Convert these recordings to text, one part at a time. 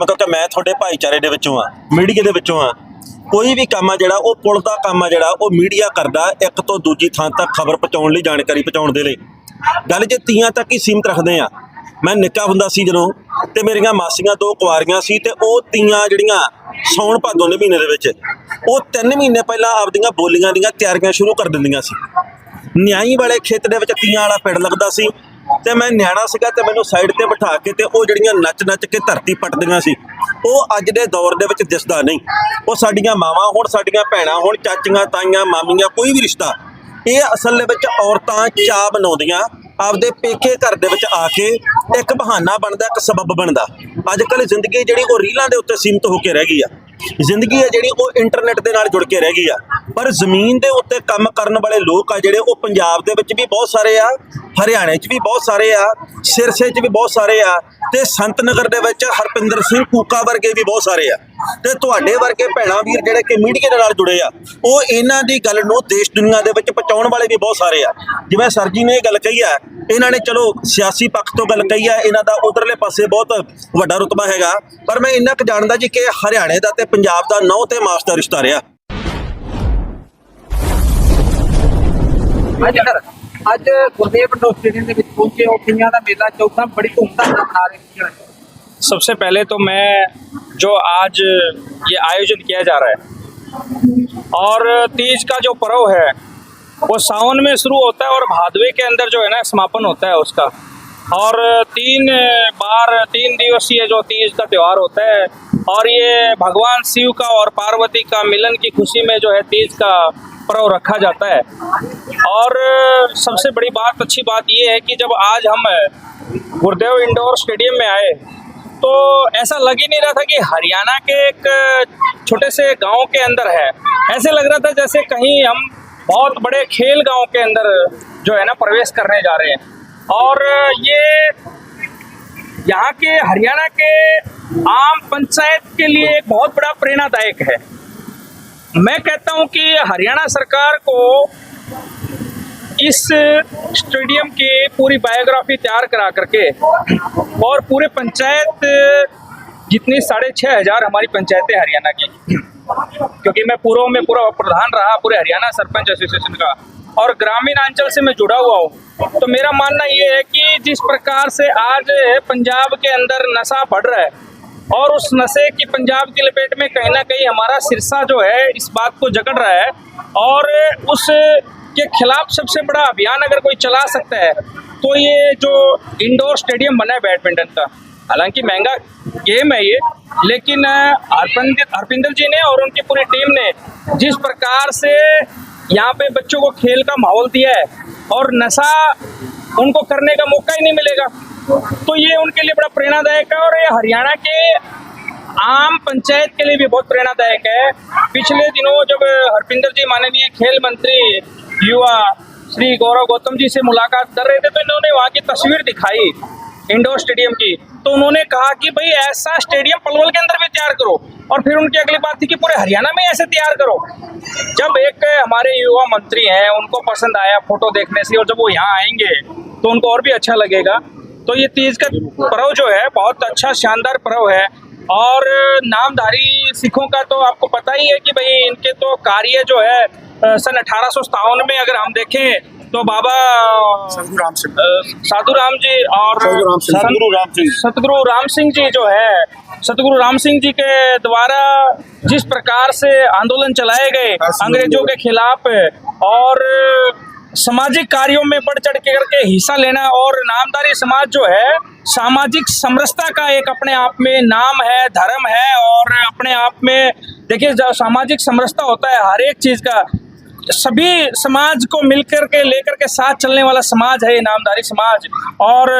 ਮਤਲਬ ਕਿ ਮੈਂ ਤੁਹਾਡੇ ਭਾਈਚਾਰੇ ਦੇ ਵਿੱਚੋਂ ਆ, ਮੀਡੀਆ ਦੇ ਵਿੱਚੋਂ ਆ, ਕੋਈ ਵੀ ਕੰਮ ਆ ਜਿਹੜਾ, ਉਹ ਪੁਲ ਦਾ ਕੰਮ ਆ ਜਿਹੜਾ, ਉਹ ਮੀਡੀਆ ਕਰਦਾ ਇੱਕ ਤੋਂ ਦੂਜੀ ਥਾਂ ਤੱਕ ਖਬਰ ਪਹੁੰਚਾਉਣ ਲਈ, ਜਾਣਕਾਰੀ ਪਹੁੰਚਾਉਣ ਦੇ ਲਈ। ਗੱਲ ਜੇ ਤੀਆਂ ਤੱਕ ਹੀ ਸੀਮਤ ਰੱਖਦੇ ਆ, ਮੈਂ ਨਿੱਕਾ ਹੁੰਦਾ ਸੀ ਜਦੋਂ, ਤੇ ਮੇਰੀਆਂ ਮਾਸੀਆਂ ਦੋ ਕੁਆਰੀਆਂ ਸੀ, ਤੇ ਉਹ ਤੀਆਂ ਜਿਹੜੀਆਂ ਸੌਣ ਭਾਦੋਂ ਦੇ ਮਹੀਨੇ ਦੇ ਵਿੱਚ, ਉਹ 3 ਮਹੀਨੇ ਪਹਿਲਾਂ ਆਪਦੀਆਂ ਬੋਲੀਆਂ ਦੀਆਂ ਤਿਆਰੀਆਂ ਸ਼ੁਰੂ ਕਰ ਦਿੰਦੀਆਂ ਸੀ। ਨਿਆਈ ਵਾਲੇ ਖੇਤ ਦੇ ਵਿੱਚ ਤੀਆਂ ਵਾਲਾ ਪਿੰਡ ਲੱਗਦਾ ਸੀ ਤੇ ਮੈਂ ਨਿਆਣਾ ਸੀਗਾ ਤੇ ਮੈਨੂੰ ਸਾਈਡ ਤੇ ਬਿਠਾ ਕੇ ਤੇ ਉਹ ਜਿਹੜੀਆਂ ਨੱਚ ਨੱਚ ਕੇ ਧਰਤੀ ਪੱਟਦੀਆਂ ਸੀ, ਉਹ ਅੱਜ ਦੇ ਦੌਰ ਦੇ ਵਿੱਚ ਦਿਸਦਾ ਨਹੀਂ। ਉਹ ਸਾਡੀਆਂ ਮਾਵਾਂ ਹੁਣ, ਸਾਡੀਆਂ ਭੈਣਾਂ ਹੁਣ, ਚਾਚੀਆਂ, ਤਾਈਆਂ, ਮਾਮੀਆਂ, ਕੋਈ ਵੀ ਰਿਸ਼ਤਾ। ਇਹ ਅਸਲ ਦੇ ਵਿੱਚ ਔਰਤਾਂ ਚਾਹ ਬਣਾਉਂਦੀਆਂ, ਆਪਦੇ ਪੇਕੇ ਘਰ ਦੇ ਵਿੱਚ ਆ ਕੇ ਇੱਕ ਬਹਾਨਾ ਬਣਦਾ, ਇੱਕ ਸਬਬ ਬਣਦਾ। ਅੱਜ ਕੱਲ੍ਹ ਜ਼ਿੰਦਗੀ ਜਿਹੜੀ ਉਹ ਰੀਲਾਂ ਦੇ ਉੱਤੇ ਸੀਮਤ ਹੋ ਕੇ ਰਹਿ ਗਈ ਆ। ਜ਼ਿੰਦਗੀ ਹੈ ਜਿਹੜੀ ਉਹ ਇੰਟਰਨੈਟ ਦੇ ਨਾਲ ਜੁੜ ਕੇ ਰਹਿ ਗਈ ਆ। ਪਰ ਜ਼ਮੀਨ ਦੇ ਉੱਤੇ ਕੰਮ ਕਰਨ ਵਾਲੇ ਲੋਕ ਆ ਜਿਹੜੇ, ਉਹ ਪੰਜਾਬ ਦੇ ਵਿੱਚ ਵੀ ਬਹੁਤ ਸਾਰੇ ਆ, ਹਰਿਆਣੇ 'ਚ ਵੀ ਬਹੁਤ ਸਾਰੇ ਆ, ਸਿਰਸੇ 'ਚ ਵੀ ਬਹੁਤ ਸਾਰੇ ਆ ਤੇ ਸੰਤ ਨਗਰ ਦੇ ਵਿੱਚ ਹਰਪਿੰਦਰ ਸਿੰਘ ਕੂਕਾ ਵਰਗੇ ਵੀ ਬਹੁਤ ਸਾਰੇ ਆ। ਤੇ ਤੁਹਾਡੇ ਵਰਗੇ ਭੈਣਾ ਵੀਰ ਜਿਹੜੇ ਕਿ ਮੀਡੀਆ ਦੇ ਨਾਲ ਜੁੜੇ ਆ, ਉਹ ਇਹਨਾਂ ਦੀ ਗੱਲ ਨੂੰ ਦੇਸ਼ ਦੁਨੀਆ ਦੇ ਵਿੱਚ ਪਹੁੰਚਾਉਣ ਵਾਲੇ ਵੀ ਬਹੁਤ ਸਾਰੇ ਆ। ਜਿਵੇਂ ਸਰ ਜੀ ਨੇ ਇਹ ਗੱਲ ਕਹੀ ਆ, ਇਹਨਾਂ ਨੇ ਚਲੋ ਸਿਆਸੀ ਪੱਖ ਤੋਂ ਗੱਲ ਕਹੀ ਆ, ਇਹਨਾਂ ਦਾ ਉਧਰਲੇ ਪਾਸੇ ਬਹੁਤ ਵੱਡਾ ਰੁਤਬਾ ਹੈਗਾ, ਪਰ ਮੈਂ ਇੰਨਾ ਕੁ ਜਾਣਦਾ ਜੀ ਕਿ ਹਰਿਆਣੇ ਦਾ ਤੇ ਪੰਜਾਬ ਦਾ ਨੌ ਤੇ ਮਾਸ ਦਾ ਰਿਸ਼ਤਾ ਰਿਹਾ। ਅੱਜ ਸਰ ਅੱਜ ਗੁਰਦੇਵ ਇੰਡੋਰ ਸਟੇਡੀਅਮ ਦੇ ਵਿੱਚ ਪਹੁੰਚੇ ਹੋ ਕਿੰਨਿਆਂ ਦਾ ਮੇਲਾ ਚੌਥਾ ਬੜੀ ਧੂਮਧਾਮ ਨਾਲ ਮਨਾ ਰਹੇ ਸੀ सबसे पहले तो मैं जो आज ये आयोजन किया जा रहा है और तीज का जो पर्व है वो सावन में शुरू होता है और भादवे के अंदर जो है ना समापन होता है उसका और तीन बार तीन दिवसीय जो तीज का त्यौहार होता है और ये भगवान शिव का और पार्वती का मिलन की खुशी में जो है तीज का पर्व रखा जाता है। और सबसे बड़ी बात, अच्छी बात ये है कि जब आज हम गुरुदेव इंडोर स्टेडियम में आए तो ऐसा लग ही नहीं रहा था कि हरियाणा के एक छोटे से गाँव के अंदर है। ऐसे लग रहा था जैसे कहीं हम बहुत बड़े खेल गाँव के अंदर, जो है ना, प्रवेश करने जा रहे हैं। और ये यहाँ के हरियाणा के आम पंचायत के लिए एक बहुत बड़ा प्रेरणादायक है। मैं कहता हूँ कि हरियाणा सरकार को इस स्टेडियम की पूरी बायोग्राफी तैयार करा करके और पूरे पंचायत, जितनी साढ़े छः हज़ार हमारी पंचायतें हरियाणा की, क्योंकि मैं पूर्व में पूरा प्रधान रहा पूरे हरियाणा सरपंच एसोसिएशन का, और ग्रामीण अंचल से मैं जुड़ा हुआ हूँ तो मेरा मानना ये है कि जिस प्रकार से आज पंजाब के अंदर नशा बढ़ रहा है और उस नशे की पंजाब की लपेट में कहीं ना कहीं हमारा सिरसा जो है, इस बात को जकड़ रहा है। और उस के खिलाफ सबसे बड़ा अभियान अगर कोई चला सकता है तो ये जो इंडोर स्टेडियम बना है बैडमिंटन का, हालाँकि महँगा गेम है ये, लेकिन हरपिंदर जी ने और उनकी पूरी टीम ने जिस प्रकार से यहाँ पे बच्चों को खेल का माहौल दिया है, और नशा उनको करने का मौका ही नहीं मिलेगा। तो ये उनके लिए बड़ा प्रेरणादायक है और ये हरियाणा के आम पंचायत के लिए भी बहुत प्रेरणादायक है। पिछले दिनों जब हरपिंदर जी माननीय खेल मंत्री युवा श्री गौरव गौतम जी से मुलाकात कर रहे थे तो इन्होंने वहाँ की तस्वीर दिखाई इंडोर स्टेडियम की। तो उन्होंने कहा कि भाई ऐसा स्टेडियम पलवल के अंदर भी तैयार करो और फिर उनकी अगली बात थी कि पूरे हरियाणा में ऐसे तैयार करो। जब एक हमारे युवा मंत्री हैं, उनको पसंद आया फ़ोटो देखने से और जब वो यहाँ आएँगे तो उनको और भी अच्छा लगेगा। तो ये तीज का पर्व जो है बहुत अच्छा शानदार पर्व है। और नामधारी सिखों का तो आपको पता ही है कि भाई इनके तो कार्य जो है सन अठारह सौ सत्तावन में अगर हम देखें तो बाबा साधु राम साधु राम जी और सतगुरु राम सिंह। सतगुरु राम सिंह जी जो है सतगुरु राम सिंह जी के द्वारा जिस प्रकार से आंदोलन चलाए गए अंग्रेज़ों के खिलाफ और सामाजिक कार्यों में बढ़ चढ़ के करके हिस्सा लेना और नामदारी समाज जो है, सामाजिक समरसता का एक अपने आप में नाम है, धर्म है और अपने आप में, देखिए सामाजिक समरसता होता है, हर एक चीज़ का, सभी समाज को मिलकर के, लेकर के साथ चलने वाला समाज है ये नामदारी समाज और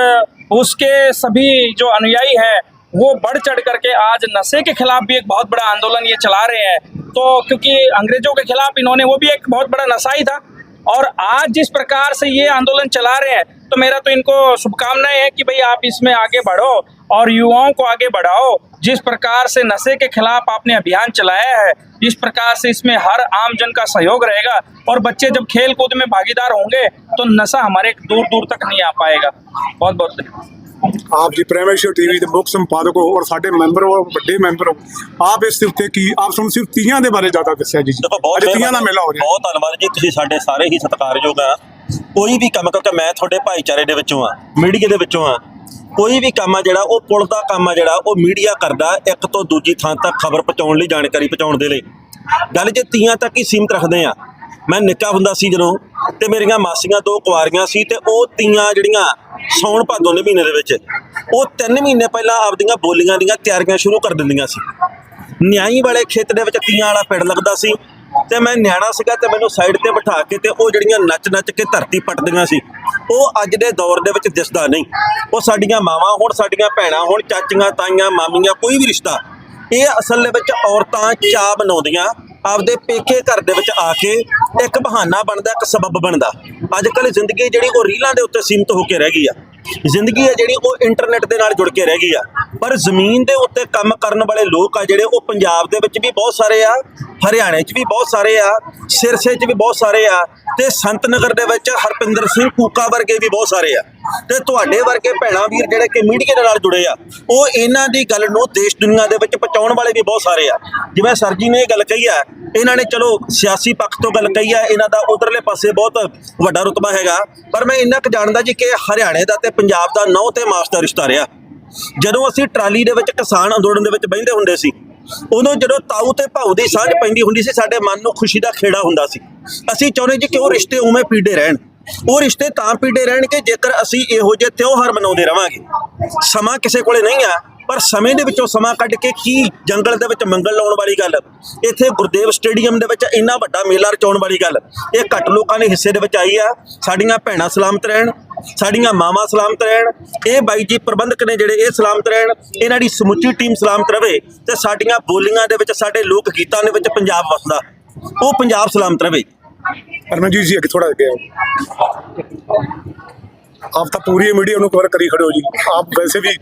उसके सभी जो अनुयायी हैं, वो बढ़ चढ़ करके आज नशे के खिलाफ भी एक बहुत बड़ा आंदोलन ये चला रहे हैं। तो क्योंकि अंग्रेज़ों के खिलाफ इन्होंने, वो भी एक बहुत बड़ा नशा ही था। और आज जिस प्रकार से ये आंदोलन चला रहे हैं तो मेरा तो इनको शुभकामनाएँ है कि भाई आप इसमें आगे बढ़ो और युवाओं को आगे बढ़ाओ। जिस प्रकार से नशे के खिलाफ आपने अभियान चलाया है, इस प्रकार से इसमें हर आम जन का सहयोग रहेगा और बच्चे जब खेल कूद में भागीदार होंगे तो नशा हमारे दूर दूर तक नहीं आ पाएगा। बहुत बहुत धन्यवाद। ਆਪ ਜੀ ਪ੍ਰਾਈਵੇਟ ਟੀਵੀ ਦੇ ਮੁੱਖ ਸੰਪਾਦਕ ਹੋ ਔਰ ਸਾਡੇ ਮੈਂਬਰ ਹੋ ਵੱਡੇ ਮੈਂਬਰ ਹੋ ਆਪ ਇਸ ਦੇ ਉੱਤੇ ਕੀ ਆਪ ਸਾਨੂੰ ਸਿਰਫ ਤੀਆਂ ਦੇ ਬਾਰੇ ਜ਼ਿਆਦਾ ਦੱਸਿਆ ਜੀ ਅੱਜ ਤੀਆਂ ਦਾ ਮੇਲਾ ਹੋ ਰਿਹਾ। ਬਹੁਤ ਧੰਨਵਾਦ ਜੀ ਤੁਸੀਂ ਸਾਡੇ ਸਾਰੇ ਹੀ ਸਤਿਕਾਰਯੋਗ ਆ। ਕੋਈ ਵੀ ਕੰਮ ਕਿਉਂਕਿ ਮੈਂ ਤੁਹਾਡੇ ਭਾਈਚਾਰੇ ਦੇ ਵਿੱਚੋਂ ਆ ਮੀਡੀਆ ਦੇ ਵਿੱਚੋਂ ਆ ਕੋਈ ਵੀ ਕੰਮ ਆ ਜਿਹੜਾ ਉਹ ਪੁਲ ਦਾ ਕੰਮ ਆ ਜਿਹੜਾ ਉਹ ਮੀਡੀਆ ਕਰਦਾ ਇੱਕ ਤੋਂ ਦੂਜੀ ਥਾਂ ਤੱਕ ਖਬਰ ਪਹੁੰਚਾਉਣ ਲਈ ਜਾਣਕਾਰੀ ਪਹੁੰਚਾਉਣ ਦੇ ਲਈ। ਗੱਲ ਜੇ ਤੀਆਂ ਤੱਕ ਹੀ ਸੀਮਤ ਰੱਖਦੇ ਆ ਮੈਂ ਨਿੱਕਾ ਹੁੰਦਾ ਸੀ ਜਦੋਂ ਤੇ ਮੇਰੀਆਂ ਮਾਸੀਆਂ ਦੋ ਕੁਆਰੀਆਂ ਸੀ ਤੇ ਉਹ ਤੀਆਂ ਜਿਹੜੀਆਂ ਸੌਣ ਭਾਦੋਂ ਦੇ ਮਹੀਨੇ ਦੇ ਵਿੱਚ, ਉਹ 3 ਮਹੀਨੇ ਪਹਿਲਾਂ ਆਪਦੀਆਂ ਬੋਲੀਆਂ ਦੀਆਂ ਤਿਆਰੀਆਂ ਸ਼ੁਰੂ ਕਰ ਦਿੰਦੀਆਂ ਸੀ। ਨਿਆਈ ਵਾਲੇ ਖੇਤ ਦੇ ਵਿੱਚ ਤੀਆਂ ਵਾਲਾ ਪਿੰਡ ਲੱਗਦਾ ਸੀ ਤੇ ਮੈਂ ਨਿਆਣਾ ਸੀਗਾ ਤੇ ਮੈਨੂੰ ਸਾਈਡ ਤੇ ਬਿਠਾ ਕੇ ਤੇ ਉਹ ਜਿਹੜੀਆਂ ਨੱਚ ਨੱਚ ਕੇ ਧਰਤੀ ਪੱਟਦੀਆਂ ਸੀ, ਉਹ ਅੱਜ ਦੇ ਦੌਰ ਦੇ ਵਿੱਚ ਦਿਸਦਾ ਨਹੀਂ। ਉਹ ਸਾਡੀਆਂ ਮਾਵਾਂ ਹੁਣ, ਸਾਡੀਆਂ ਭੈਣਾਂ ਹੁਣ, ਚਾਚੀਆਂ, ਤਾਈਆਂ, ਮਾਮੀਆਂ, ਕੋਈ ਵੀ ਰਿਸ਼ਤਾ, ਇਹ ਅਸਲ ਦੇ ਵਿੱਚ ਔਰਤਾਂ ਚਾਹ ਬਣਾਉਂਦੀਆਂ ਆਪਦੇ ਪੇਕੇ ਘਰ ਦੇ ਵਿੱਚ ਆ ਕੇ ਇੱਕ ਬਹਾਨਾ ਬਣਦਾ, ਇੱਕ ਸਬਬ ਬਣਦਾ। ਅੱਜ ਕੱਲ੍ਹ ਜ਼ਿੰਦਗੀ ਜਿਹੜੀ ਉਹ ਰੀਲਾਂ ਦੇ ਉੱਤੇ ਸੀਮਤ ਹੋ ਕੇ ਰਹਿ ਗਈ ਆ। ਜ਼ਿੰਦਗੀ ਹੈ ਜਿਹੜੀ ਉਹ ਇੰਟਰਨੈਟ ਦੇ ਨਾਲ ਜੁੜ ਕੇ ਰਹਿ ਗਈ ਆ। ਪਰ ਜ਼ਮੀਨ ਦੇ ਉੱਤੇ ਕੰਮ ਕਰਨ ਵਾਲੇ ਲੋਕ ਆ ਜਿਹੜੇ, ਉਹ ਪੰਜਾਬ ਦੇ ਵਿੱਚ ਵੀ ਬਹੁਤ ਸਾਰੇ ਆ, ਹਰਿਆਣੇ 'ਚ ਵੀ ਬਹੁਤ ਸਾਰੇ ਆ, ਸਿਰਸੇ 'ਚ ਵੀ ਬਹੁਤ ਸਾਰੇ ਆ ਤੇ ਸੰਤ ਨਗਰ ਦੇ ਵਿੱਚ ਹਰਪਿੰਦਰ ਸਿੰਘ ਕੂਕਾ ਵਰਗੇ ਵੀ ਬਹੁਤ ਸਾਰੇ ਆ। ਤੇ ਤੁਹਾਡੇ ਵਰਗੇ ਭੈਣਾ, ਵੀਰ ਜਿਹੜੇ ਕਿ ਮੀਡੀਆ ਦੇ ਨਾਲ ਜੁੜੇ ਆ, ਉਹ ਇਹਨਾਂ ਦੀ ਗੱਲ ਨੂੰ ਦੇਸ਼ ਦੁਨੀਆ ਦੇ ਵਿੱਚ ਪਹੁੰਚਾਉਣ ਵਾਲੇ ਵੀ ਬਹੁਤ ਸਾਰੇ ਆ। ਜਿਵੇਂ ਸਰ ਜੀ ਨੇ ਇਹ ਗੱਲ ਕਹੀ ਆ, ਇਹਨਾਂ ਨੇ ਚਲੋ ਸਿਆਸੀ ਪੱਖ ਤੋਂ ਗੱਲ ਕਹੀ ਆ, ਇਹਨਾਂ ਦਾ ਉਧਰਲੇ ਪਾਸੇ ਬਹੁਤ ਵੱਡਾ ਰੁਤਬਾ ਹੈਗਾ, ਪਰ ਮੈਂ ਇੰਨਾ ਕੁ ਜਾਣਦਾ ਜੀ ਕਿ ਹਰਿਆਣੇ ਦਾ ਤੇ ਪੰਜਾਬ ਦਾ ਨੌ ਤੇ ਮਾਸ ਦਾ ਰਿਸ਼ਤਾ ਰਿਹਾ। ਜਦੋਂ ਅਸੀਂ ਟਰਾਲੀ ਦੇ ਵਿੱਚ ਕਿਸਾਨ ਅੰਦੋਲਨ ਦੇ ਵਿੱਚ ਬਹਿੰਦੇ ਹੁੰਦੇ ਸੀ, ਉਦੋਂ ਜਦੋਂ ਤਾਊ ਤੇ ਭਾਊ ਦੀ ਸਾਂਝ ਪੈਂਦੀ ਹੁੰਦੀ ਸੀ, ਸਾਡੇ ਮਨ ਨੂੰ ਖੁਸ਼ੀ ਦਾ ਖੇੜਾ ਹੁੰਦਾ ਸੀ। ਅਸੀਂ ਚਾਹੁੰਦੇ ਜੀ ਕਿ ਉਹ ਰਿਸ਼ਤੇ ਉਵੇਂ ਪੀੜੇ ਰਹਿਣ। ਉਹ ਰਿਸ਼ਤੇ ਤਾਂ ਪੀੜੇ ਰਹਿਣਗੇ, ਜੇਕਰ ਅਸੀਂ ਇਹੋ ਜਿਹੇ ਤਿਉਹਾਰ ਮਨਾਉਂਦੇ ਰਵਾਂਗੇ। ਸਮਾਂ ਕਿਸੇ ਕੋਲੇ ਨਹੀਂ ਆ, ਪਰ ਸਮੇਂ ਦੇ ਵਿੱਚੋਂ ਸਮਾਂ ਕੱਢ ਕੇ ਕੀ ਜੰਗਲ ਦੇ ਵਿੱਚ ਮੰਗਲ ਲਾਉਣ ਵਾਲੀ ਗੱਲ, ਇੱਥੇ ਗੁਰਦੇਵ ਸਟੇਡੀਅਮ ਦੇ ਵਿੱਚ ਇੰਨਾ ਵੱਡਾ ਮੇਲਾ ਰਚਾਉਣ ਵਾਲੀ ਗੱਲ, ਇਹ ਘੱਟ ਲੋਕਾਂ ਦੇ ਹਿੱਸੇ ਦੇ ਵਿੱਚ ਆਈ ਆ, ਸਾਡੀਆਂ ਭੈਣਾਂ ਸਲਾਮਤ ਰਹਿਣ, ਸਾਡੀਆਂ ਮਾਵਾਂ ਸਲਾਮਤ ਰਹਿਣ, ਇਹ ਬਾਈ ਜੀ ਪ੍ਰਬੰਧਕ ਨੇ ਜਿਹੜੇ ਇਹ ਸਲਾਮਤ ਰਹਿਣ, ਇਹਨਾਂ ਦੀ ਸਮੁੱਚੀ ਟੀਮ ਸਲਾਮਤ ਰਵੇ ਤੇ ਸਾਡੀਆਂ ਬੋਲੀਆਂ ਦੇ ਵਿੱਚ, ਸਾਡੇ ਲੋਕ ਗੀਤਾਂ ਦੇ ਵਿੱਚ ਪੰਜਾਬ ਵਸਦਾ, ਉਹ ਪੰਜਾਬ ਸਲਾਮਤ ਰਵੇ। ਪਰਮਜੀਤ ਜੀ, ਅੱਗੇ ਥੋੜਾ ਅੱਗੇ ਆਓ। ਆਪ ਤਾਂ ਪੂਰੀ ਮੀਡੀਆ ਨੂੰ ਕਵਰ ਕਰੀ ਖੜੇ ਹੋ ਜੀ। ਆਪ ਵੈਸੇ ਵੀ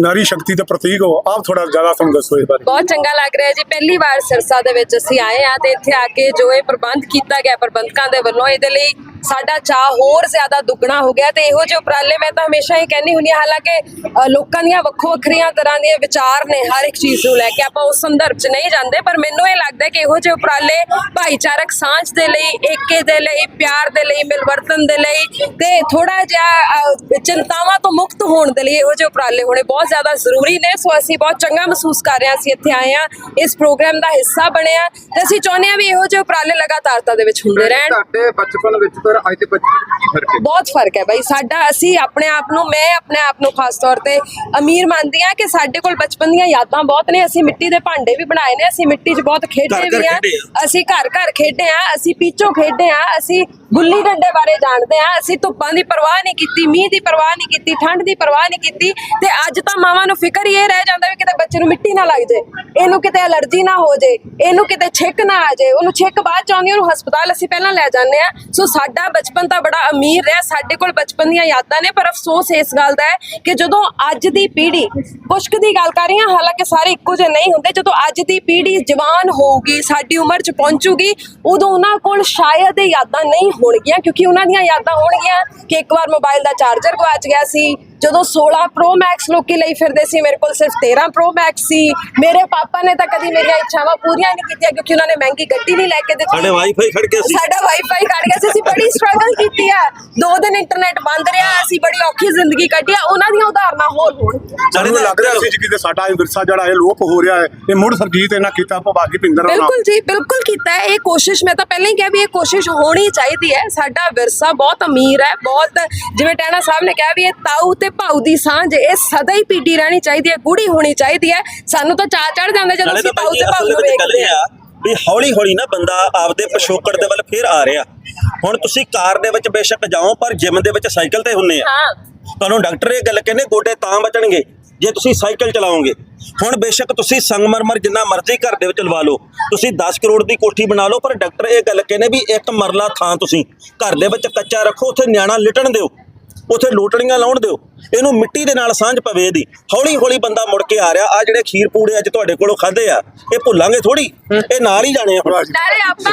ਨਾਰੀ ਸ਼ਕਤੀ ਦਾ ਪ੍ਰਤੀਕ ਹੋ। ਆਪ ਥੋੜਾ ਜ਼ਿਆਦਾ ਸਾਨੂੰ ਦੱਸੋ ਇਸ ਬਾਰੇ। ਬਹੁਤ ਚੰਗਾ ਲੱਗ ਰਿਹਾ ਜੀ। ਪਹਿਲੀ ਵਾਰ ਸਿਰਸਾ ਦੇ ਵਿੱਚ ਅਸੀਂ ਆਏ ਆ ਤੇ ਇੱਥੇ ਆ ਕੇ ਜੋ ਇਹ ਪ੍ਰਬੰਧ ਕੀਤਾ ਗਿਆ ਪ੍ਰਬੰਧਕਾਂ ਦੇ ਵੱਲੋਂ, ਇਹਦੇ ਲਈ ਸਾਡਾ ਚਾਹ ਹੋਰ ਜ਼ਿਆਦਾ ਦੁੱਗਣਾ ਹੋ ਗਿਆ ਤੇ ਇਹੋ ਜਿਹੇ ਉਪਰਾਲੇ ਮੈਂ ਤਾਂ ਹਮੇਸ਼ਾ ਹੀ ਕਹਿੰਦੀ ਹੁੰਦੀ ਹਾਂ। ਹਾਲਾਂਕਿ ਲੋਕਾਂ ਦੀਆਂ ਵੱਖੋ ਵੱਖਰੀਆਂ ਤਰ੍ਹਾਂ ਦੀਆਂ ਵਿਚਾਰ ਨੇ ਹਰ ਇੱਕ ਚੀਜ਼ ਨੂੰ ਲੈ ਕੇ। ਆਪਾਂ ਉਸ ਸੰਦਰਭ 'ਚ ਨਹੀਂ ਜਾਂਦੇ, ਪਰ ਮੈਨੂੰ ਇਹ ਲੱਗਦਾ ਕਿ ਇਹੋ ਜਿਹੇ ਉਪਰਾਲੇ ਭਾਈਚਾਰਕ ਸਾਂਝ ਦੇ ਲਈ, ਏਕੇ ਦੇ ਲਈ, ਪਿਆਰ ਦੇ ਲਈ, ਮਿਲਵਰਤਨ ਦੇ ਲਈ ਤੇ ਥੋੜਾ ਜਿਹਾ ਚਿੰਤਾਵਾਂ ਤੋਂ ਮੁਕਤ ਹੋਣ ਦੇ ਲਈ ਇਹੋ ਜਿਹੇ ਉਪਰਾਲੇ ਹੋਣੇ ਬਹੁਤ ਜ਼ਿਆਦਾ ਜ਼ਰੂਰੀ ਨੇ। ਸੋ ਅਸੀਂ ਬਹੁਤ ਚੰਗਾ ਮਹਿਸੂਸ ਕਰ ਰਹੇ ਹਾਂ, ਅਸੀਂ ਇੱਥੇ ਆਏ ਹਾਂ, ਇਸ ਪ੍ਰੋਗਰਾਮ ਦਾ ਹਿੱਸਾ ਬਣੇ ਹਾਂ ਤੇ ਅਸੀਂ ਚਾਹੁੰਦੇ ਹਾਂ ਵੀ ਇਹੋ ਜਿਹੇ ਉਪਰਾਲੇ ਲਗਾਤਾਰਤਾ ਦੇ ਵਿੱਚ ਹੁੰਦੇ ਰਹਿਣ। ਤੁਹਾਡੇ ਬਚਪਨ ਵਿੱਚ ਤੇ ਅੱਜ ਦੇ ਬਚਪਨ ਵਿੱਚ ਕੀ ਫ਼ਰਕ ਹੈ? ਬਹੁਤ ਫ਼ਰਕ ਹੈ ਬਾਈ। ਸਾਡਾ ਅਸੀਂ ਆਪਣੇ ਆਪ ਨੂੰ ਮੈਂ ਆਪਣੇ ਆਪ ਨੂੰ ਖਾਸ ਤੌਰ ਤੇ ਅਮੀਰ ਮੰਨਦੀ ਹਾਂ ਕਿ ਸਾਡੇ ਕੋਲ ਬਚਪਨ ਦੀਆਂ ਯਾਦਾਂ ਬਹੁਤ ਨੇ। ਅਸੀਂ ਮਿੱਟੀ ਦੇ ਭਾਂਡੇ ਵੀ ਬਣਾਏ ਨੇ। ਅਸੀਂ ਮਿੱਟੀ 'ਚ ਬਹੁਤ ਖੇਡੇ ਘਰ-ਘਰ ਵੀ ਖੇਡੇ ਆ। ਅਸੀਂ ਘਰ ਘਰ ਖੇਡੇ ਆ ਅਸੀਂ ਪੀਚੋ ਖੇਡੇ ਆ ਅਸੀਂ ਗੁੱਲੀ ਡੰਡੇ ਬਾਰੇ ਜਾਣਦੇ ਆ ਅਸੀਂ ਧੁੱਪਾਂ ਦੀ ਪਰਵਾਹ ਨਹੀਂ ਕੀਤੀ ਮੀਂਹ ਦੀ ਪਰਵਾਹ ਨਹੀਂ ਕੀਤੀ ਠੰਡ ਦੀ ਪਰਵਾਹ ਨਹੀਂ ਕੀਤੀ। ਤੇ ਅੱਜ ਤਾਂ ਮਾਵਾਂ ਨੂੰ ਫਿਕਰ ਹੀ ਇਹ ਰਹਿ ਜਾਂਦਾ ਵੀ ਕਿਤੇ ਬੱਚੇ ਨੂੰ ਮਿੱਟੀ ਨਾ ਲੱਗ ਜੇ ਇਹਨੂੰ ਕਿਤੇ ਅਲਰਜੀ ਨਾ ਹੋ ਜੇ ਇਹਨੂੰ ਕਿਤੇ ਛਿੱਕ ਨਾ ਆ ਜੇ ਉਹਨੂੰ ਛਿੱਕ ਬਾਅਦ ਚ ਆਉਂਦੀ ਉਹਨੂੰ ਹਸਪਤਾਲ ਅਸੀਂ ਪਹਿਲਾਂ ਲੈ ਜਾਂਦੇ ਆ। ਸੋ ਸਾਡਾ ਬਚਪਨ ਤਾਂ ਬੜਾ ਅਮੀਰ ਰਿਹਾ, ਸਾਡੇ ਕੋਲ ਬਚਪਨ ਦੀਆਂ ਯਾਦਾਂ ਨੇ, ਪਰ ਅਫਸੋਸ ਇਸ ਗੱਲ ਦਾ ਹੈ ਕਿ ਜਦੋਂ ਅੱਜ ਦੀ ਪੀੜ੍ਹੀ ਕੁਛ ਦੀ ਗੱਲ ਕਰ ਰਹੀ ਹਾਂ, ਹਾਲਾਂਕਿ ਸਾਰੇ ਇੱਕੋ ਜਿਹੇ ਨਹੀਂ ਹੁੰਦੇ, ਜਦੋਂ ਅੱਜ ਦੀ ਪੀੜ੍ਹੀ ਜਵਾਨ ਹੋਊਗੀ, ਸਾਡੀ ਉਮਰ 'ਚ ਪਹੁੰਚੂਗੀ, ਉਦੋਂ ਉਹਨਾਂ ਕੋਲ ਸ਼ਾਇਦ ਇਹ ਯਾਦਾਂ ਨਹੀਂ ਹੋਣਗੀਆਂ, ਕਿਉਂਕਿ ਉਹਨਾਂ ਦੀਆਂ ਯਾਦਾਂ ਹੋਣਗੀਆਂ ਕਿ ਇੱਕ ਵਾਰ ਮੋਬਾਈਲ ਦਾ ਚਾਰਜਰ ਗਵਾਚ ਗਿਆ ਸੀ ਜਦੋਂ 16 Pro Max ਲੋਕੀ ਲਈ ਫਿਰਦੇ ਸੀ ਮੇਰੇ ਕੋਲ ਸਿਰਫ 13 Pro Max ਸੀ। ਮੇਰੇ ਪਾਪਾ ਨੇ ਤਾਂ ਕਦੀ ਮੇਰੀਆਂ ਇੱਛਾਵਾਂ ਪੂਰੀਆਂ ਨਹੀਂ ਕੀਤੀਆਂ ਕਿਉਂਕਿ ਉਹਨਾਂ ਨੇ ਮਹਿੰਗੀ ਗੱਡੀ ਨਹੀਂ ਲੈ ਕੇ ਦਿੱਤੀ। ਸਾਡੇ ਵਾਈਫਾਈ ਖੜ ਕੇ ਸੀ। ਸਾਡਾ ਵਾਈਫਾਈ ਕੱਢ ਗਿਆ ਸੀ ਅਸੀਂ ਬੜੀ ਸਟਰਗਲ ਕੀਤੀ ਆ। ਦੋ ਦਿਨ ਇੰਟਰਨੈਟ ਬੰਦ ਰਿਹਾ ਅਸੀਂ ਬੜੀ ਔਖੀ ਜ਼ਿੰਦਗੀ ਕੱਢੀ ਆ। ਉਹਨਾਂ ਦੀਆਂ ਉਦਾਹਰਨਾਂ ਹੋਰ ਹੋਣ। ਸਾਨੂੰ ਲੱਗ ਰਿਹਾ ਸੀ ਕਿ ਸਾਡਾ ਇਹ ਵਿਰਸਾ ਜਿਹੜਾ ਇਹ ਲੋਪ ਹੋ ਰਿਹਾ ਹੈ। ਇਹ ਮੁੜ ਸਰਜੀਤ ਇਹਨਾਂ ਕੀਤਾ ਭਵਾਗੀ ਪਿੰਦਰ ਨਾਲ। ਬਿਲਕੁਲ ਜੀ ਬਿਲਕੁਲ ਕੀਤਾ ਹੈ। ਇਹ ਕੋਸ਼ਿਸ਼ ਮੈਂ ਤਾਂ ਪਹਿਲਾਂ ਹੀ ਕਿਹਾ ਵੀ ਇਹ ਕੋਸ਼ਿਸ਼ ਹੋਣੀ ਚਾਹੀਦੀ ਹੈ। ਸਾਡਾ ਵਿਰਸਾ ਬਹੁਤ ਅਮੀਰ ਹੈ। ਬਹੁਤ ਜਿਵੇਂ ਟੈਣਾ ਸਾਹਿਬ ਨੇ ਕਿਹਾ ਵੀ ਇਹ ਤਾਊ ਤੇ ਭਾਊ ਦੀ ਸਾਂਝ ਇਹ ਸਦਾ ਹੀ ਪੀਟੀ ਰਹਿਣੀ ਚਾਹੀਦੀ ਹੈ ਗੂੜੀ ਹੋਣੀ ਚਾਹੀਦੀ ਹੈ। ਸਾਨੂੰ ਤਾਂ ਚਾਹ ਚੜ ਜਾਂਦਾ ਜਦੋਂ ਅਸੀਂ ਭਾਈ ਤੇ ਅਸਲ ਨੂੰ ਵੇਖਦੇ ਆ ਵੀ ਹੌਲੀ ਹੌਲੀ ਨਾ ਬੰਦਾ ਆਪਦੇ ਪਿਛੋਕੜ ਦੇ ਵੱਲ ਫੇਰ ਆ ਰਿਹਾ। ਹੁਣ ਤੁਸੀਂ ਕਾਰ ਦੇ ਵਿੱਚ ਬੇਸ਼ੱਕ ਜਾਓ ਪਰ ਜਿਮ ਦੇ ਵਿੱਚ ਸਾਈਕਲ ਤੇ ਹੁੰਨੇ ਆ। ਤੁਹਾਨੂੰ ਡਾਕਟਰ ਇਹ ਗੱਲ ਕਹਿੰਦੇ ਗੋਡੇ ਤਾਂ ਬਚਣਗੇ ਜੇ ਤੁਸੀਂ ਸਾਈਕਲ ਚਲਾਓਗੇ। ਹੁਣ ਬੇਸ਼ੱਕ ਤੁਸੀਂ ਸੰਗਮਰਮਰ ਜਿੰਨਾ ਮਰਜ਼ੀ ਘਰ ਦੇ ਵਿੱਚ ਲਵਾ ਲਓ ਤੁਸੀਂ 10 ਕਰੋੜ ਦੀ ਕੋਠੀ ਬਣਾ ਲਓ ਪਰ ਡਾਕਟਰ ਇਹ ਗੱਲ ਕਹਿੰਦੇ ਵੀ ਇੱਕ ਮਰਲਾ ਥਾਂ ਤੁਸੀਂ ਘਰ ਦੇ ਵਿੱਚ ਕੱਚਾ ਰੱਖੋ ਉੱਥੇ ਨਿਆਣਾ ਲਿਟਣ ਦਿਓ। ਉੱਥੇ ਲੋਟੜੀਆਂ ਲਾਉਣ ਦਿਓ। ਇਹਨੂੰ ਮਿੱਟੀ ਦੇ ਨਾਲ ਸਾਂਝ ਪਵੇ ਇਹਦੀ। ਹੌਲੀ ਹੌਲੀ ਬੰਦਾ ਮੁੜ ਕੇ ਆ ਰਿਹਾ। ਆ ਜਿਹੜੇ ਖੀਰ ਪੂੜੇ ਅੱਜ ਤੁਹਾਡੇ ਕੋਲੋਂ ਖਾਦੇ ਆ ਇਹ ਭੁੱਲਾਂਗੇ ਥੋੜੀ ਇਹ ਨਾਲ ਹੀ ਜਾਣੇ ਆ। ਨਾਲੇ ਆਪਾਂ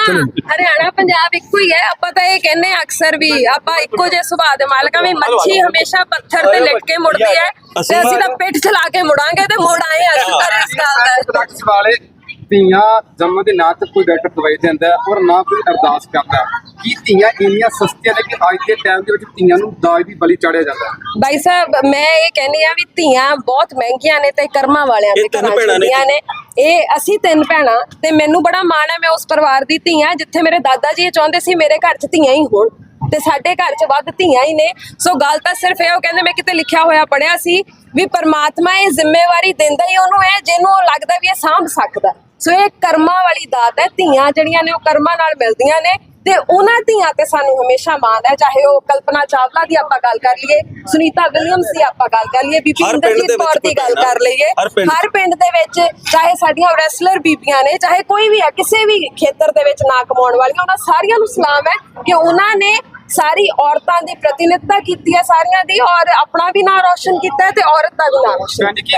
ਹਰਿਆਣਾ ਪੰਜਾਬ ਇੱਕੋ ਹੀ ਹੈ। ਆਪਾਂ ਤਾਂ ਇਹ ਕਹਿੰਦੇ ਆ ਅਕਸਰ ਵੀ ਆਪਾਂ ਇੱਕੋ ਜਿਹੇ ਸੁਭਾਅ ਦੇ ਮਾਲਕ ਆ ਵੀ ਮੱਛੀ ਹਮੇਸ਼ਾ ਪੱਥਰ ਤੇ ਲਿਟ ਕੇ ਮੁੜਦੀ ਹੈ ਤੇ ਅਸੀਂ ਤਾਂ ਪਿੱਠ ਚਲਾ ਕੇ ਮੁੜਾਂਗੇ ਤੇ ਮੁੜ ਆਏ ਸ਼ੁਕਰ ਹੈ ਇਸ ਗੱਲ ਦਾ। ਧੀਆਂ ਜੰਮ ਦੇ ਨਾ ਤੇ ਕੋਈ ਡਾਕਟਰ ਦਵਾਈ ਦਿੰਦਾ ਔਰ ਨਾ ਕੋਈ ਅਰਦਾਸ ਕਰਦਾ। ਕੀ ਧੀਆਂ ਇੰਨੀਆਂ ਸਸਤੀਆਂ ਨੇ ਕਿ ਅੱਜ ਦੇ ਟਾਈਮ ਦੇ ਵਿੱਚ ਧੀਆਂ ਨੂੰ ਦਾਜ ਦੀ ਬਲੀ ਚਾੜਿਆ ਜਾਂਦਾ ਬਾਈ ਸਾਹਿਬ ਮੈਂ ਇਹ ਕਹਿੰਦੀ ਆ ਵੀ ਧੀਆਂ ਬਹੁਤ ਮਹਿੰਗੀਆਂ ਨੇ ਤੇ ਕਰਮਾਂ ਵਾਲਿਆਂ ਦੇ ਇਹ ਤਿੰਨ ਘਰਾਂ ਭੈਣਾਂ ਨੇ ਇਹ ਅਸੀਂ ਤਿੰਨ ਭੈਣਾਂ ਤੇ ਮੈਨੂੰ ਬੜਾ ਮਾਣ ਹੈ ਮੈਂ ਉਸ ਪਰਿਵਾਰ ਦੀ ਧੀ ਆ ਜਿੱਥੇ ਮੇਰੇ ਦਾਦਾ ਜੀ ਇਹ ਚਾਹੁੰਦੇ ਸੀ ਮੇਰੇ ਘਰ 'ਚ ਧੀਆਂ ਹੀ ਹੋਣ। ਤੇ ਸਾਡੇ ਘਰ 'ਚ ਵੱਧ ਧੀਆਂ ਹੀ ਨੇ ਸੋ ਗੱਲ ਤਾਂ ਸਿਰਫ ਇਹ ਉਹ ਕਹਿੰਦੇ ਮੈਂ ਕਿਤੇ ਲਿਖਿਆ ਹੋਇਆ ਪੜਿਆ ਸੀ ਵੀ ਪਰਮਾਤਮਾ ਇਹ ਜ਼ਿੰਮੇਵਾਰੀ ਦਿੰਦਾ ਹੀ ਉਹਨੂੰ ਹੈ ਜਿਹਨੂੰ ਉਹ ਲੱਗਦਾ ਵੀ ਇਹ ਸਾਂਭ ਸਕਦਾ ਸੋ ਇਹ ਕਰਮਾਂ ਵਾਲੀ ਦਾਤ ਹੈ ਧੀਆਂ ਜਿਹੜੀਆਂ ਨੇ ਉਹ ਕਰਮਾਂ ਨਾਲ ਮਿਲਦੀਆਂ ਨੇ ਤੇ ਉਹਨਾਂ ਧੀਆਂ ਤੇ ਸਾਨੂੰ ਹਮੇਸ਼ਾ ਮਾਣ ਹੈ ਚਾਹੇ ਉਹ ਕਲਪਨਾ ਚਾਵਲਾ ਦੀ ਆਪਾਂ ਗੱਲ ਕਰ ਲਈਏ ਸੁਨੀਤਾ ਵਿਲੀਅਮਸ ਦੀ ਆਪਾਂ ਗੱਲ ਕਰ ਲਈਏ ਬੀਬੀ ਇੰਦਰਜੀਤ ਦੇ ਕੌਰ ਦੀ ਗੱਲ ਕਰ ਲਈਏ। ਹਰ ਪਿੰਡ ਦੇ ਵਿੱਚ ਚਾਹੇ ਸਾਡੀਆਂ ਰੈਸਲਰ ਬੀਬੀਆਂ ਨੇ ਚਾਹੇ ਕੋਈ ਵੀ ਹੈ ਕਿਸੇ ਵੀ ਖੇਤਰ ਦੇ ਵਿੱਚ ਨਾ ਕਮਾਉਣ ਵਾਲੀਆਂ ਉਹਨਾਂ ਸਾਰੀਆਂ ਨੂੰ ਸਲਾਮ ਹੈ ਕਿ ਉਹਨਾਂ ਨੇ ਸਾਰੀ ਔਰਤਾਂ ਦੀ ਪ੍ਰਤੀਨਿਧਤਾ ਕੀਤੀ ਹੈ ਸਾਰੀਆਂ ਦੀ ਔਰ ਆਪਣਾ ਵੀ ਨਾਂ ਰੌਸ਼ਨ ਕੀਤਾ ਹੈ ਤੇ ਔਰਤ ਦਾ ਵੀ ਨਾਂ ਰੌਸ਼ਨ ਭੈਣ ਜੀ ਕੀ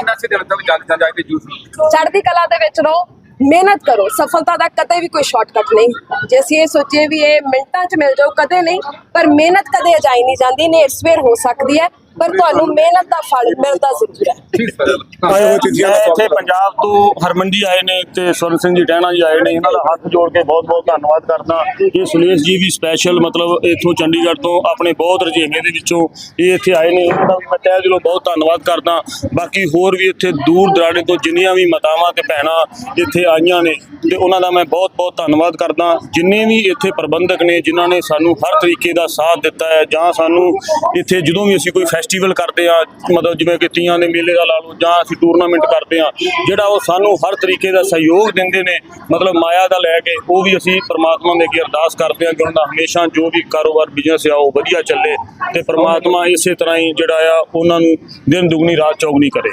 ਜੂਸ ਚੜ੍ਹਦੀ ਕਲਾ ਦੇ ਵਿੱਚ ਰਹੋ ਮਿਹਨਤ ਕਰੋ ਸਫਲਤਾ ਦਾ ਕਦੇ ਵੀ ਕੋਈ ਸ਼ਾਰਟਕਟ ਨਹੀਂ। ਜੇ ਅਸੀਂ ਇਹ ਸੋਚੀਏ ਵੀ ਇਹ ਮਿੰਟਾਂ 'ਚ ਮਿਲ ਜਾਊ ਕਦੇ ਨਹੀਂ ਪਰ ਮਿਹਨਤ ਕਦੇ ਅਜਾਈ ਨਹੀਂ ਜਾਂਦੀ ਨੇਰ ਸਵੇਰ ਹੋ ਸਕਦੀ ਹੈ। ਪਰ ਤੁਹਾਨੂੰ ਮਿਹਨਤ ਦਾ ਫਲ ਮਿਲਦਾ ਜ਼ਰੂਰ ਹੈ। ਠੀਕ ਸਰ। ਆਏ ਇੱਥੇ ਪੰਜਾਬ ਤੋਂ ਹਰਮਨ ਜੀ ਆਏ ਨੇ ਤੇ ਸਵਰਨ ਸਿੰਘ ਜੀ ਟਹਿਣਾ ਜੀ ਆਏ ਨੇ ਇਹਨਾਂ ਦਾ ਹੱਥ ਜੋੜ ਕੇ ਬਹੁਤ ਬਹੁਤ ਧੰਨਵਾਦ ਕਰਦਾ। ਇਹ ਸੁਨੇਸ਼ ਜੀ ਵੀ ਸਪੈਸ਼ਲ ਮਤਲਬ ਇੱਥੋਂ ਚੰਡੀਗੜ੍ਹ ਤੋਂ ਆਪਣੇ ਬਹੁਤ ਰਜੇਵੇਂ ਦੇ ਵਿੱਚੋਂ ਇਹ ਇੱਥੇ ਆਏ ਨੇ ਇਹਨਾਂ ਦਾ ਵੀ ਮੈਂ ਤਹਿ ਦਿਲੋਂ ਬਹੁਤ ਧੰਨਵਾਦ ਕਰਦਾ। ਬਾਕੀ ਹੋਰ ਵੀ ਇੱਥੇ ਦੂਰ ਦਰਾਡੇ ਤੋਂ ਜਿੰਨੀਆਂ ਵੀ ਮਾਤਾਵਾਂ ਤੇ ਭੈਣਾਂ ਇੱਥੇ ਆਈਆਂ ਨੇ ਤੇ ਉਹਨਾਂ ਦਾ ਮੈਂ ਬਹੁਤ ਬਹੁਤ ਧੰਨਵਾਦ ਕਰਦਾ। ਜਿੰਨੇ ਵੀ ਇੱਥੇ ਪ੍ਰਬੰਧਕ ਨੇ ਜਿਨ੍ਹਾਂ ਨੇ ਸਾਨੂੰ ਹਰ ਤਰੀਕੇ ਦਾ ਸਾਥ ਦਿੱਤਾ ਹੈ ਜਾਂ ਸਾਨੂੰ ਇੱਥੇ ਜਦੋਂ ਵੀ ਅਸੀਂ ਕੋਈ ਫੈਸਟੀਵਲ ਕਰਦੇ ਆ, ਮਤਲਬ ਜਿਵੇਂ ਕਿ ਤੀਆਂ ਦੇ ਮੇਲੇ ਦਾ ਲਾ ਲਓ ਜਾਂ ਅਸੀਂ ਟੂਰਨਾਮੈਂਟ ਕਰਦੇ ਆ, ਜਿਹੜਾ ਉਹ ਸਾਨੂੰ ਹਰ ਤਰੀਕੇ ਦਾ ਸਹਿਯੋਗ ਦਿੰਦੇ ਨੇ, ਮਤਲਬ ਮਾਇਆ ਦਾ ਲੈ ਕੇ, ਉਹ ਵੀ ਅਸੀਂ ਪ੍ਰਮਾਤਮਾ ਦੇ ਅੱਗੇ ਅਰਦਾਸ ਕਰਦੇ ਆ, ਕਿ ਉਹਨਾਂ ਦਾ ਹਮੇਸ਼ਾ ਜੋ ਵੀ ਕਾਰੋਬਾਰ ਬਿਜ਼ਨਸ ਆ, ਉਹ ਵਧੀਆ ਚੱਲੇ ਤੇ ਪ੍ਰਮਾਤਮਾ ਇਸੇ ਤਰ੍ਹਾਂ ਹੀ ਜਿਹੜਾ ਆ, ਉਹਨਾਂ ਨੂੰ ਦਿਨ ਦੁਗਣੀ ਰਾਤ ਚੌਗਣੀ ਕਰੇ।